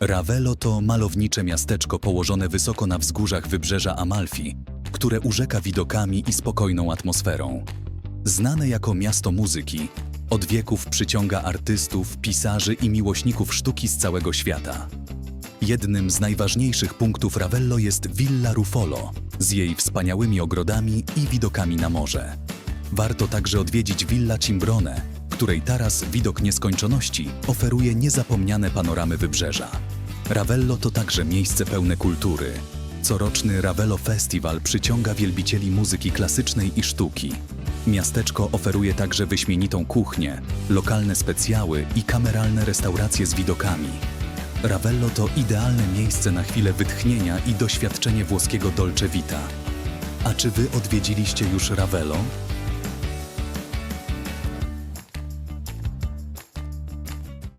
Ravello to malownicze miasteczko położone wysoko na wzgórzach wybrzeża Amalfi, które urzeka widokami i spokojną atmosferą. Znane jako miasto muzyki, od wieków przyciąga artystów, pisarzy i miłośników sztuki z całego świata. Jednym z najważniejszych punktów Ravello jest Villa Ruffolo z jej wspaniałymi ogrodami i widokami na morze. Warto także odwiedzić Villa Cimbrone, której taras Widok Nieskończoności oferuje niezapomniane panoramy wybrzeża. Ravello to także miejsce pełne kultury. Coroczny Ravello Festival przyciąga wielbicieli muzyki klasycznej i sztuki. Miasteczko oferuje także wyśmienitą kuchnię, lokalne specjały i kameralne restauracje z widokami. Ravello to idealne miejsce na chwilę wytchnienia i doświadczenie włoskiego dolce vita. A czy wy odwiedziliście już Ravello?